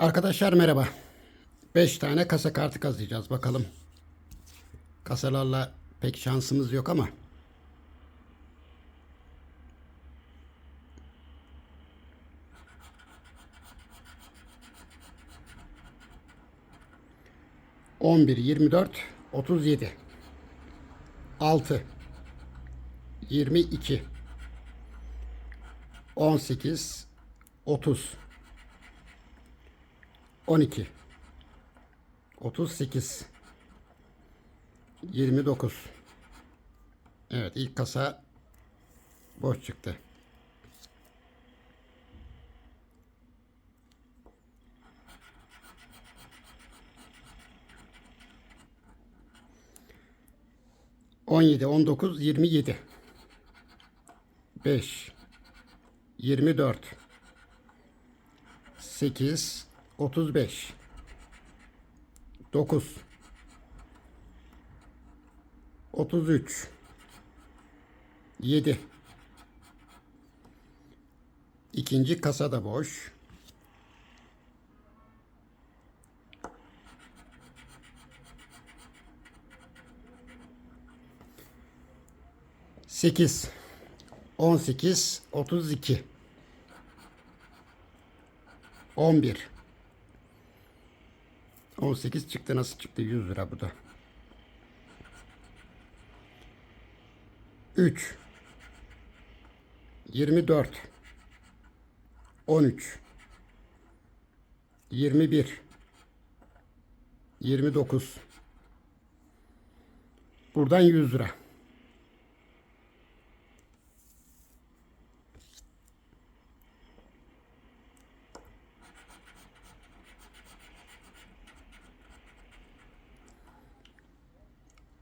Arkadaşlar merhaba. 5 tane kasa kartı kazıyacağız bakalım. Kasalarla pek şansımız yok ama. On bir, yirmi dört, otuz yedi. Altı. Yirmi iki. On sekiz, otuz. 12 38 29 Evet ilk kasa boş çıktı. On yedi, on dokuz, yirmi yedi. Beş, yirmi dört, 8 35 9 33 7 İkinci kasa da boş. Sekiz, on sekiz, otuz iki, on bir, 18 çıktı nasıl çıktı? 100 lira bu da. 3 24 13 21 29 Buradan 100 lira.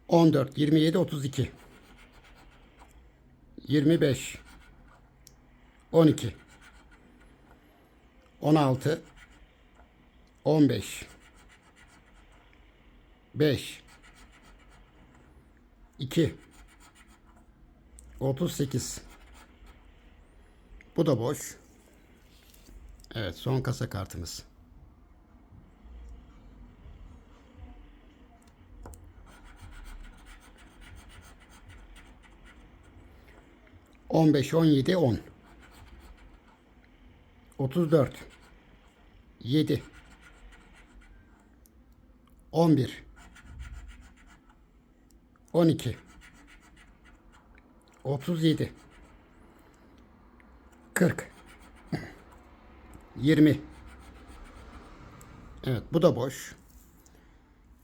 14, 27, 32, 25, 12, 16, 15, 5, 2, 38. Bu da boş. Evet son kasa kartımız. 15, 17, 10. 34. 7. 11. 12. 37. 40. 20. Evet bu da boş.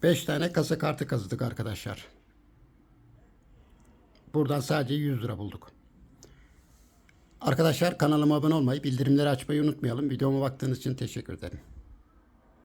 5 tane kasa kartı kazıdık arkadaşlar. Buradan sadece 100 lira bulduk. Arkadaşlar kanalıma abone olmayı, bildirimleri açmayı unutmayalım. Videoma baktığınız için teşekkür ederim.